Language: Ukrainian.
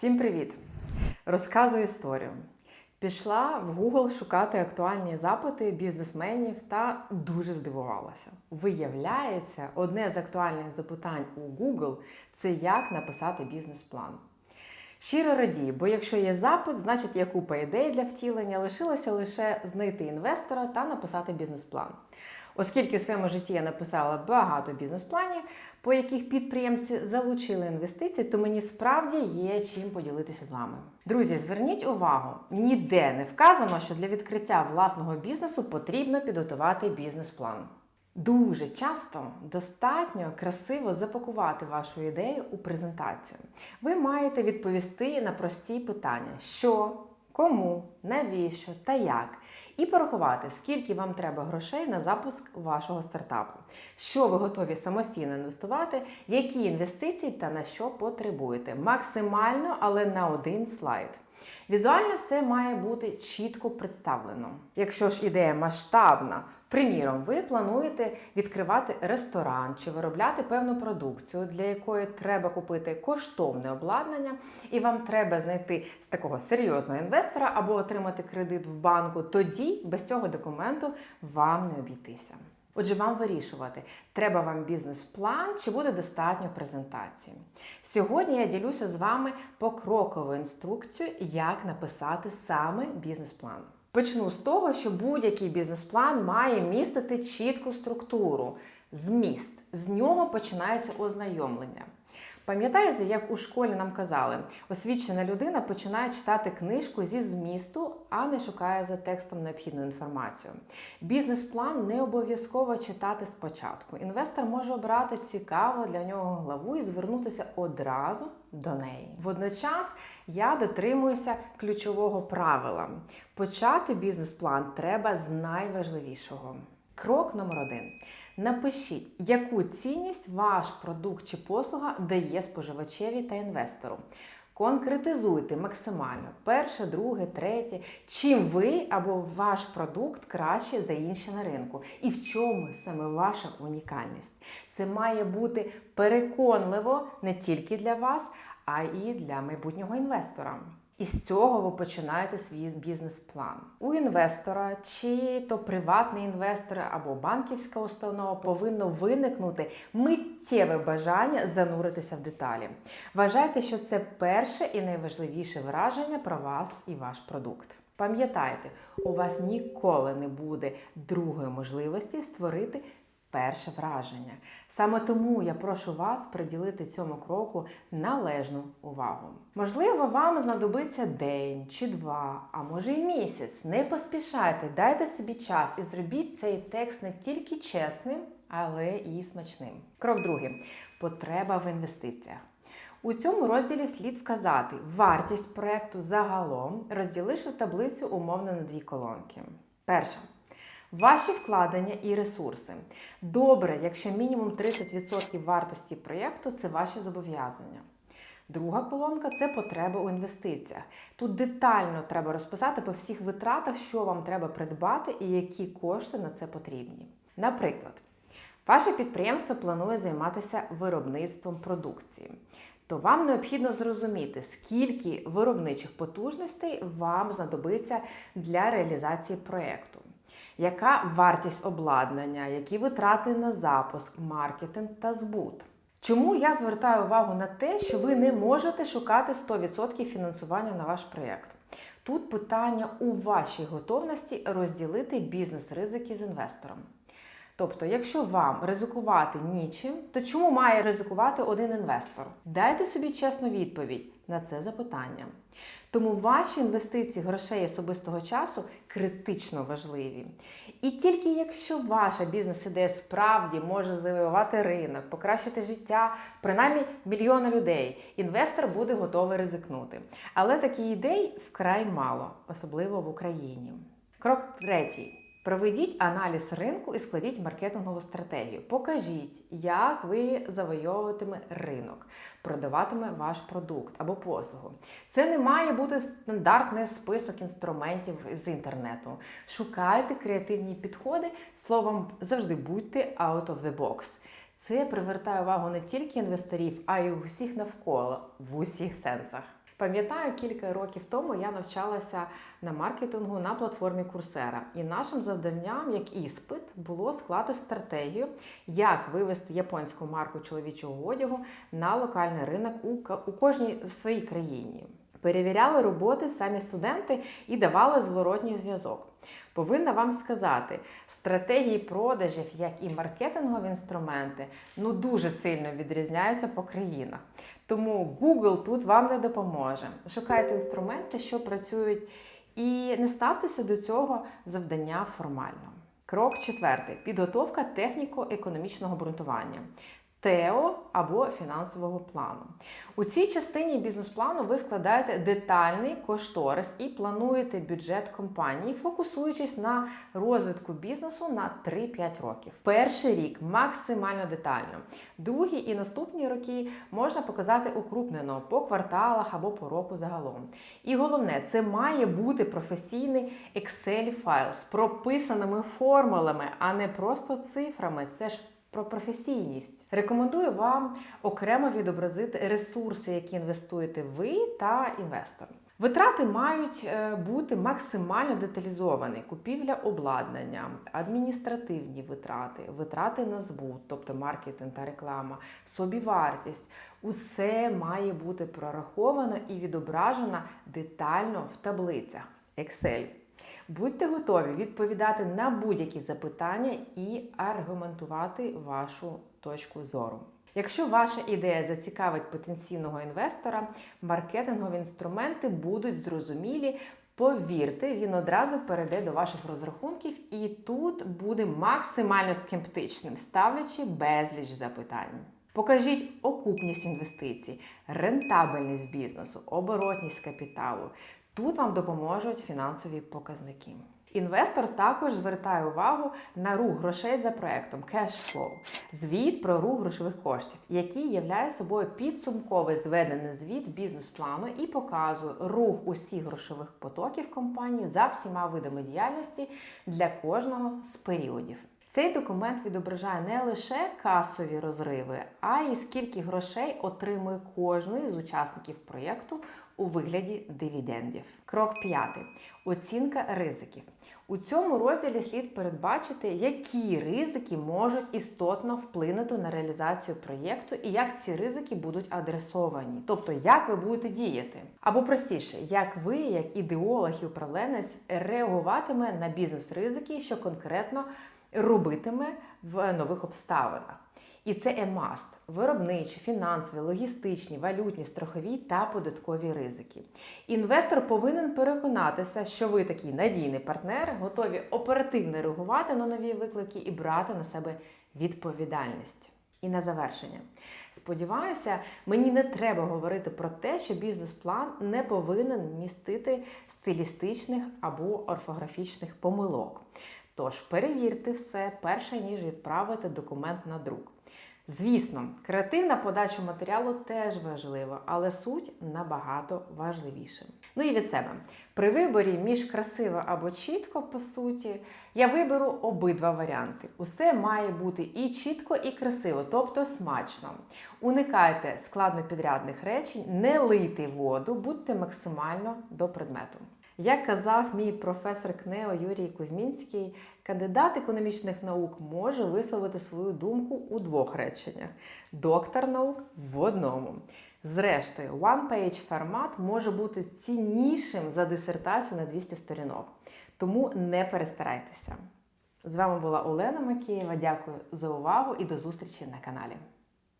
Всім привіт! Розказую історію. Пішла в Google шукати актуальні запити бізнесменів та дуже здивувалася. Виявляється, одне з актуальних запитань у Google це як написати бізнес-план. Щиро радію, бо якщо є запит, значить є купа ідей для втілення. Лишилося лише знайти інвестора та написати бізнес-план. Оскільки в своєму житті я написала багато бізнес-планів, по яких підприємці залучили інвестиції, то мені справді є чим поділитися з вами. Друзі, зверніть увагу, ніде не вказано, що для відкриття власного бізнесу потрібно підготувати бізнес-план. Дуже часто достатньо красиво запакувати вашу ідею у презентацію. Ви маєте відповісти на прості питання: що, кому, навіщо та як, і порахувати, скільки вам треба грошей на запуск вашого стартапу, що ви готові самостійно інвестувати, які інвестиції та на що потребуєте. Максимально, але на один слайд. Візуально все має бути чітко представлено. Якщо ж ідея масштабна, приміром, ви плануєте відкривати ресторан чи виробляти певну продукцію, для якої треба купити коштовне обладнання, і вам треба знайти з такого серйозного інвестора або отримати кредит в банку, тоді без цього документу вам не обійтися. Отже, вам вирішувати, треба вам бізнес-план чи буде достатньо презентації. Сьогодні я ділюся з вами покроковою інструкцією, як написати саме бізнес-план. Почну з того, що будь-який бізнес-план має містити чітку структуру, зміст. З нього починається ознайомлення. Пам'ятаєте, як у школі нам казали, освічена людина починає читати книжку зі змісту, а не шукає за текстом необхідну інформацію. Бізнес-план не обов'язково читати спочатку. Інвестор може обрати цікаву для нього главу і звернутися одразу до неї. Водночас я дотримуюся ключового правила: почати бізнес-план треба з найважливішого. Крок номер один. Напишіть, яку цінність ваш продукт чи послуга дає споживачеві та інвестору. Конкретизуйте максимально перше, друге, третє, чим ви або ваш продукт краще за інші на ринку, і в чому саме ваша унікальність. Це має бути переконливо не тільки для вас, а й для майбутнього інвестора. І з цього ви починаєте свій бізнес-план. У інвестора, чи то приватний інвестор або банківська установа повинно виникнути миттєве бажання зануритися в деталі. Вважайте, що це перше і найважливіше враження про вас і ваш продукт. Пам'ятайте, у вас ніколи не буде другої можливості створити перше враження. Саме тому я прошу вас приділити цьому кроку належну увагу. Можливо, вам знадобиться день чи два, а може й місяць. Не поспішайте, дайте собі час і зробіть цей текст не тільки чесним, але і смачним. Крок другий потреба в інвестиціях. У цьому розділі слід вказати вартість проекту загалом, розділивши таблицю умовно на дві колонки. Перша. Ваші вкладення і ресурси. Добре, якщо мінімум 30% вартості проєкту це ваші зобов'язання. Друга колонка це потреба у інвестиціях. Тут детально треба розписати по всіх витратах, що вам треба придбати і які кошти на це потрібні. Наприклад, ваше підприємство планує займатися виробництвом продукції. То вам необхідно зрозуміти, скільки виробничих потужностей вам знадобиться для реалізації проєкту. Яка вартість обладнання, які витрати на запуск, маркетинг та збут? Чому я звертаю увагу на те, що ви не можете шукати 100% фінансування на ваш проєкт? Тут питання у вашій готовності розділити бізнес-ризики з інвестором. Тобто, якщо вам ризикувати нічим, то чому має ризикувати один інвестор? Дайте собі чесну відповідь на це запитання. Тому ваші інвестиції грошей особистого часу критично важливі. І тільки якщо ваша бізнес-ідея справді може завоювати ринок, покращити життя принаймні мільйона людей, інвестор буде готовий ризикнути. Але таких ідей вкрай мало, особливо в Україні. Крок третій. Проведіть аналіз ринку і складіть маркетингову стратегію. Покажіть, як ви завойовуватиме ринок, продаватиме ваш продукт або послугу. Це не має бути стандартний список інструментів з інтернету. Шукайте креативні підходи, словом, завжди будьте out of the box. Це привертає увагу не тільки інвесторів, а й усіх навколо в усіх сенсах. Пам'ятаю, кілька років тому я навчалася на маркетингу на платформі Курсера, і нашим завданням, як іспит, було склати стратегію, як вивести японську марку чоловічого одягу на локальний ринок у, кожній своїй країні. Перевіряли роботи самі студенти і давали зворотній зв'язок. Повинна вам сказати, стратегії продажів, як і маркетингові інструменти, ну дуже сильно відрізняються по країнах. Тому Google тут вам не допоможе. Шукайте інструменти, що працюють, і не ставтеся до цього завдання формально. Крок четвертий підготовка техніко-економічного ґрунтування. ТЕО або фінансового плану. У цій частині бізнес-плану ви складаєте детальний кошторис і плануєте бюджет компанії, фокусуючись на розвитку бізнесу на 3-5 років. Перший рік максимально детально. Другий і наступні роки можна показати укрупнено по кварталах або по року загалом. І головне, це має бути професійний Excel файл з прописаними формулами, а не просто цифрами. Це ж про професійність. Рекомендую вам окремо відобразити ресурси, які інвестуєте ви та інвестор. Витрати мають е, бути максимально деталізовані: купівля обладнання, адміністративні витрати, витрати на збут, тобто маркетинг та реклама, собівартість. Усе має бути прораховано і відображено детально в таблицях Excel. Будьте готові відповідати на будь-які запитання і аргументувати вашу точку зору. Якщо ваша ідея зацікавить потенційного інвестора, маркетингові інструменти будуть зрозумілі. Повірте, він одразу перейде до ваших розрахунків і тут буде максимально скептичним, ставлячи безліч запитань. Покажіть окупність інвестицій, рентабельність бізнесу, оборотність капіталу. Тут вам допоможуть фінансові показники. Інвестор також звертає увагу на рух грошей за проектом cash flow, звіт про рух грошових коштів, який являє собою підсумковий зведений звіт бізнес-плану і показує рух усіх грошових потоків компанії за всіма видами діяльності для кожного з періодів. Цей документ відображає не лише касові розриви, а й скільки грошей отримує кожний з учасників проєкту у вигляді дивідендів. Крок п'ятий оцінка ризиків. У цьому розділі слід передбачити, які ризики можуть істотно вплинути на реалізацію проєкту і як ці ризики будуть адресовані, тобто як ви будете діяти. Або простіше, як ви, як ідеолог і управленець, реагуватиме на бізнес-ризики, що конкретно робитиме в нових обставинах. І це е must – виробничі, фінансові, логістичні, валютні, страхові та податкові ризики. Інвестор повинен переконатися, що ви такий надійний партнер, готові оперативно реагувати на нові виклики і брати на себе відповідальність. І на завершення. Сподіваюся, мені не треба говорити про те, що бізнес-план не повинен містити стилістичних або орфографічних помилок. Тож перевірте все, перше ніж відправити документ на друк. Звісно, креативна подача матеріалу теж важлива, але суть набагато важливіша. Ну і від себе. При виборі між красиво або чітко, по суті, я виберу обидва варіанти. Усе має бути і чітко, і красиво, тобто смачно. Уникайте складнопідрядних речень, не лийте воду, будьте максимально до предмету. Як казав мій професор КНЕО Юрій Кузьмінський, кандидат економічних наук може висловити свою думку у двох реченнях, доктор наук в одному. Зрештою, one-page формат може бути ціннішим за дисертацію на 200 сторінок, тому не перестарайтеся. З вами була Олена Макієва. Дякую за увагу і до зустрічі на каналі.